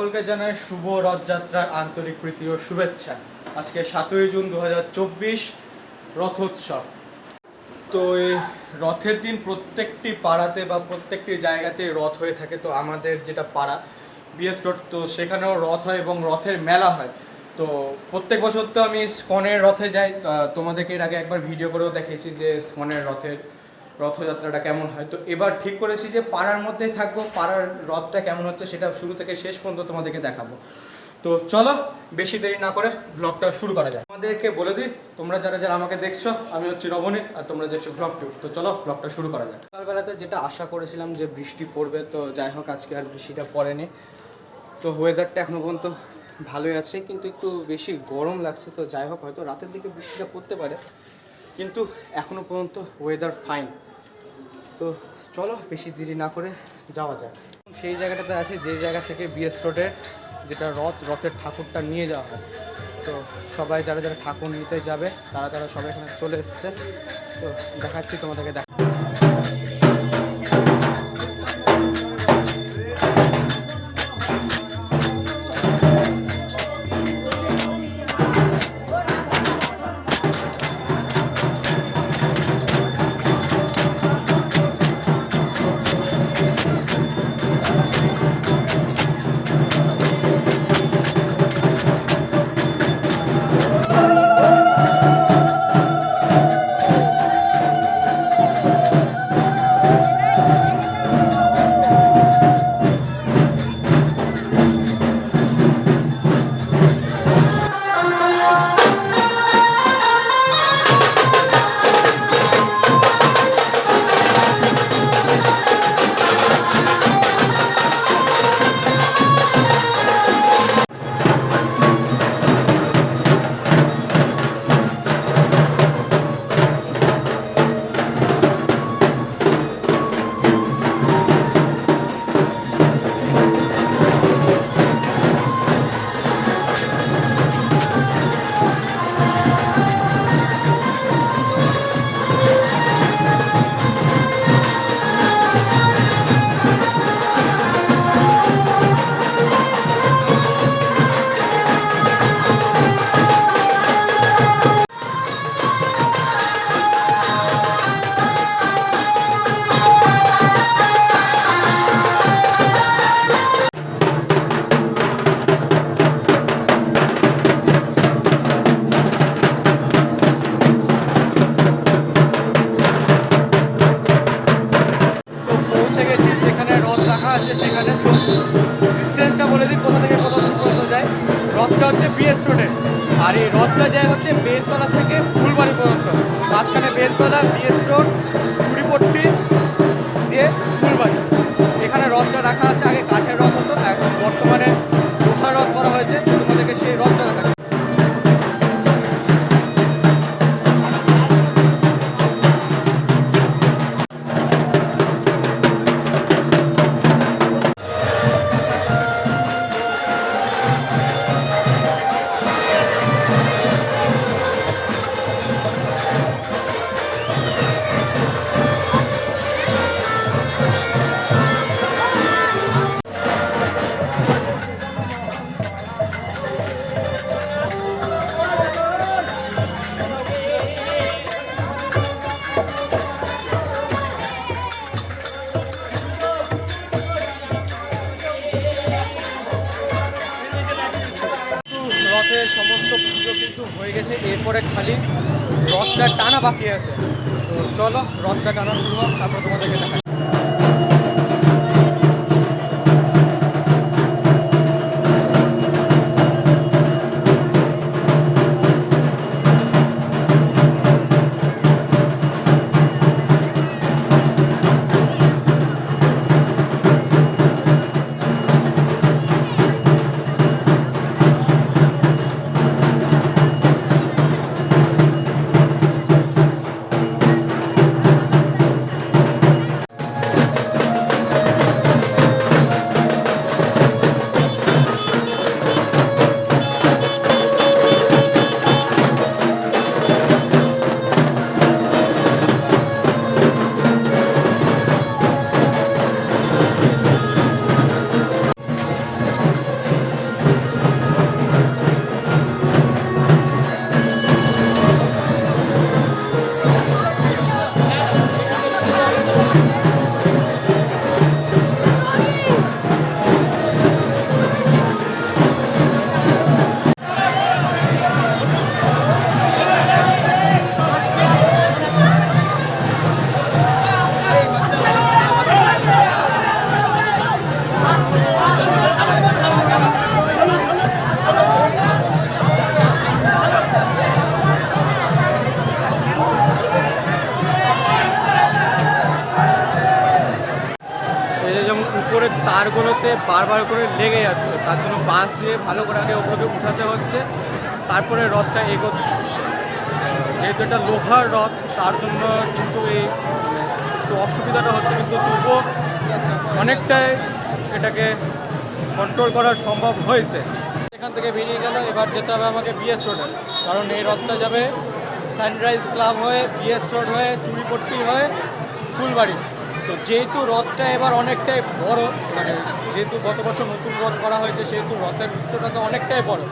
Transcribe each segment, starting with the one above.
সকলকে জানাই শুভ রথযাত্রার আন্তরিক প্রীতি ও শুভেচ্ছা। আজকে সাতই জুন দু হাজার চব্বিশ, রথোৎসব। তো এই রথের দিন প্রত্যেকটি পাড়াতে বা প্রত্যেকটি জায়গাতে রথ হয়ে থাকে, তো আমাদের যেটা পাড়া, বিএস রোড, তো সেখানেও রথ হয় এবং রথের মেলা হয়। তো প্রত্যেক বছর তো আমি স্কনের রথে যাই তোমাদেরকে এর আগে একবার ভিডিও করেও দেখিয়েছি যে স্কনের রথের রথযাত্রাটা কেমন হয়? তো এবার ঠিক করেছি যে পাড়ার মধ্যেই থাকব, পাড়ার রথটা কেমন হচ্ছে সেটা শুরু থেকে শেষ পর্যন্ত তোমাদেরকে দেখাবো। তো চলো, বেশি দেরি না করে ব্লগটা শুরু করা যায় আমাদেরকে বলে দিই, তোমরা যারা যারা আমাকে দেখছ, আমি হচ্ছি নবনীত আর তোমরা দেখছ ব্লগ তো চলো ব্লগটা শুরু করা যায় সকালবেলাতে যেটা আশা করেছিলাম যে বৃষ্টি পড়বে, তো যাই হোক, আজকে আর বৃষ্টিটা পড়েনি। তো ওয়েদারটা এখনও পর্যন্ত ভালোই আছে, কিন্তু একটু বেশি গরম লাগছে, তো যাই হোক, হয়তো রাতের দিকে বৃষ্টিটা পড়তে পারে। কিন্তু এখনও পর্যন্ত ওয়েদার ফাইন তো চলো বেশি দেরি না করে যাওয়া যাক। সেই জায়গাটাতে আছে, যে জায়গা থেকে বিএস রোডের যেটা রথ, রথের ঠাকুরটা নিয়ে যাওয়া হয়। তো সবাই, যারা যারা ঠাকুর নিতে যাবে, তারা তারা সবাই এখানে চলে এসছে। তো দেখাচ্ছি তোমাদেরকে, দেখ বলে দিই, কোথা থেকে দূর পর্যন্ত যায়। রথটা হচ্ছে বিএস রোডের আর এই রথটা যায় হচ্ছে বেলতলা থেকে ফুলবাড়ি পর্যন্ত। মাঝখানে বেলতলা বিএস রোড বাকি আছে। তো চলো রথটা টানা শুরু হোক তারপর তোমাদেরকে দেখা বারবার করে লেগে যাচ্ছে। তার জন্য বাস দিয়ে ভালো করে আগে ওপরে উঠাতে হচ্ছে। তারপরে রথটা এগোতে হচ্ছে। যেহেতু এটা লোহার রথ, তার জন্য কিন্তু এই একটু অসুবিধাটা হচ্ছে, কিন্তু তবুও অনেকটাই এটাকে কন্ট্রোল করা সম্ভব হয়েছে। এখান থেকে বেরিয়ে গেল, এবার যেতে হবে আমাকে বিএস রোডে কারণ এই রথটা যাবে সানরাইজ ক্লাব হয়ে বিএস রোড হয়ে চুরিপট্টি হয়ে, ফুলবাড়ি। তো যেহেতু রথটা এবার অনেকটাই বড় মানে যেহেতু গত বছর নতুন রথ করা হয়েছে, সেহেতু রথের উচ্চটা তো অনেকটাই বড়।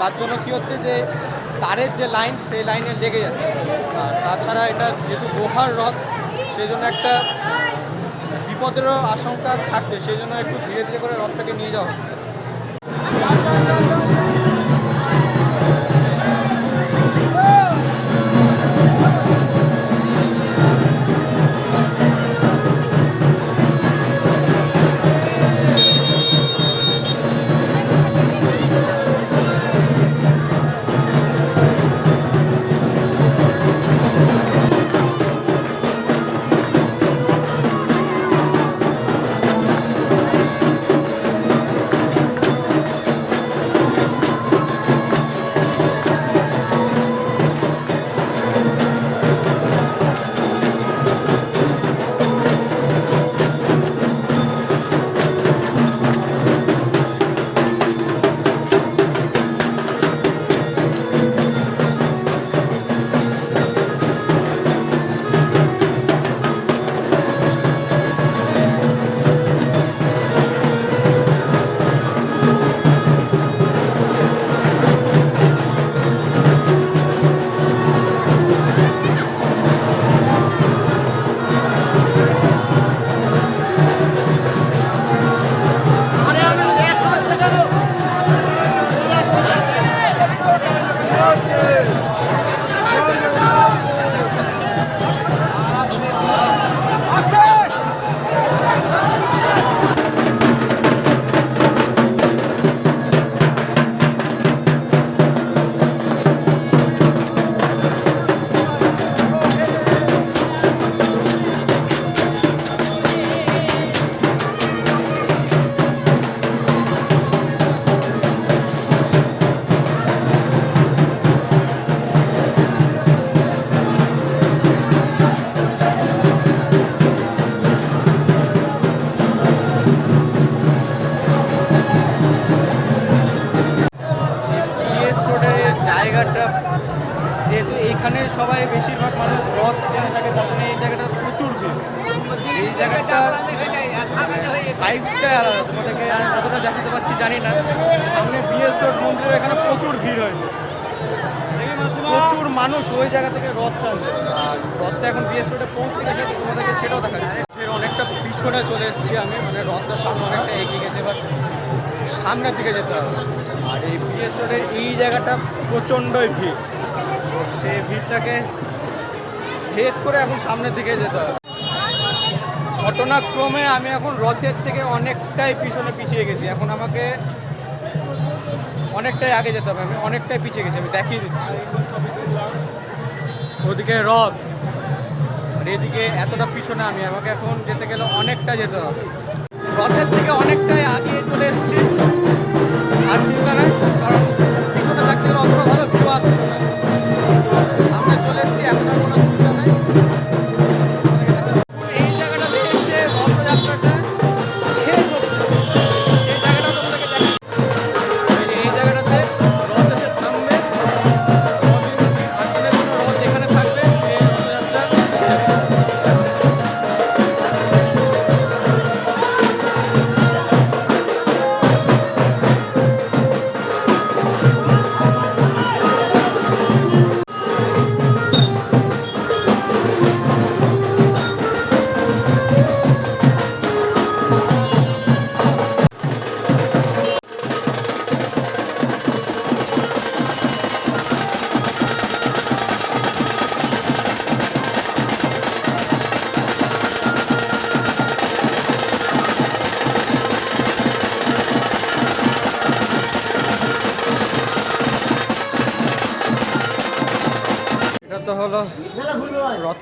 তার জন্য কি হচ্ছে যে, তারের যে লাইন, সেই লাইনে লেগে যাচ্ছে। তাছাড়া এটা যেহেতু লোহার রথ সেই জন্য একটা বিপদেরও আশঙ্কা থাকছে সেই জন্য একটু ধীরে ধীরে করে রথটাকে নিয়ে যাওয়া হচ্ছে। জায়গাটা তোমাদেরকে কতটা দেখাতে পারছি জানি না। সামনে বিএস রোড মন্দিরের এখানে প্রচুর ভিড় হয়েছে। প্রচুর মানুষ ওই জায়গা থেকে রথ টানছে। আর রথটা এখন বিএস রোডে পৌঁছে গেছে, তো তোমাদেরকে সেটাও দেখাচ্ছি। ফের অনেকটা পিছনে চলে এসেছি আমি মানে রথটা সামনে অনেকটা এগিয়ে গেছে এবার সামনের দিকে যেতে হবে। আর এই বিএস রোডের এই জায়গাটা প্রচণ্ডই ভিড়। সেই ভিড়টাকে ভেদ করে এখন সামনের দিকে যেতে হবে। ঘটনাক্রমে আমি এখন রথের থেকে অনেকটাই পিছনে পিছিয়ে গেছি। এখন আমাকে অনেকটাই আগে যেতে হবে। আমি অনেকটাই পিছিয়ে গেছি। আমি দেখিয়ে দিচ্ছি। ওদিকে রথ। আর এদিকে এতটা পিছনে আমি। আমাকে এখন যেতে গেলে অনেকটা যেতে হবে। রথের থেকে অনেকটাই আগে চলে এসেছি।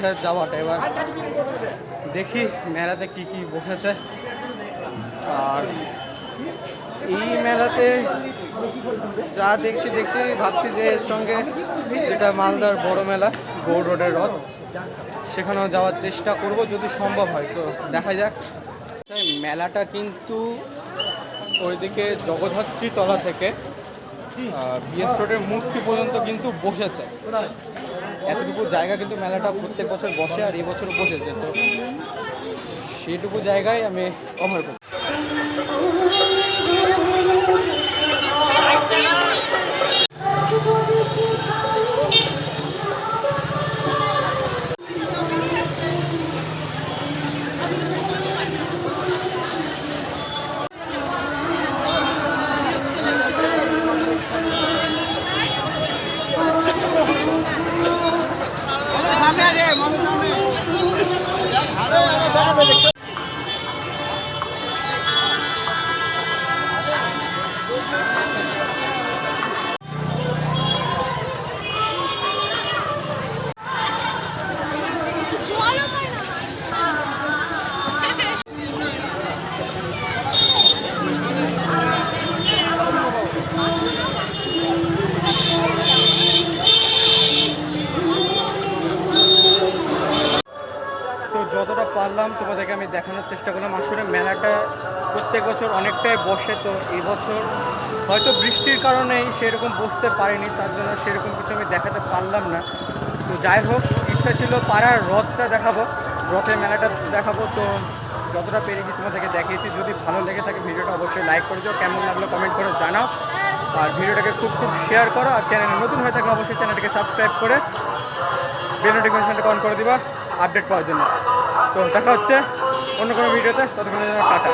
রথের যাওয়াটা এবার দেখি মেলাতে কি কি বসেছে। আর এই মেলাতে যা দেখছি দেখছি, ভাবছি যে এর সঙ্গে এটা মালদার বড় মেলা, গৌড় রোডের রথ। সেখানেও যাওয়ার চেষ্টা করব যদি সম্ভব হয়, তো দেখা যাক। মেলাটা কিন্তু ওইদিকে জগদ্ধাত্রী তলা থেকে বিএস রোডের মূর্তি পর্যন্ত কিন্তু বসেছে। এতটুকু জায়গা কিন্তু মেলাটা প্রত্যেক বছর বসে আর এবছরও বছর বসেছে তো সেইটুকু জায়গায় আমি কভার করি তো চেষ্টা করলাম। আসলে মেলাটা প্রত্যেক বছর অনেকটাই বসে তো এবছর হয়তো বৃষ্টির কারণেই সেরকম বসতে পারিনি, তার জন্য সেরকম কিছু আমি দেখাতে পারলাম না। তো যাই হোক, ইচ্ছা ছিল পাড়ার রথটা দেখাবো, রথের মেলাটা দেখাবো। তো যতটা পেরেছি তোমাদেরকে দেখিয়েছি। যদি ভালো লেগে থাকে ভিডিওটা অবশ্যই লাইক করে দিও, কেমন লাগল কমেন্ট করে জানাও। আর ভিডিওটাকে খুব খুব শেয়ার করো, আর চ্যানেলে নতুন হয়ে থাকলে অবশ্যই চ্যানেলটাকে সাবস্ক্রাইব করে বেল নোটিফিকেশনটা অন করে দিবা আপডেট পাওয়ার জন্য। তো দেখা হচ্ছে। অন্য কোনো ভিডিওতে ততক্ষণের জন্য টাটা।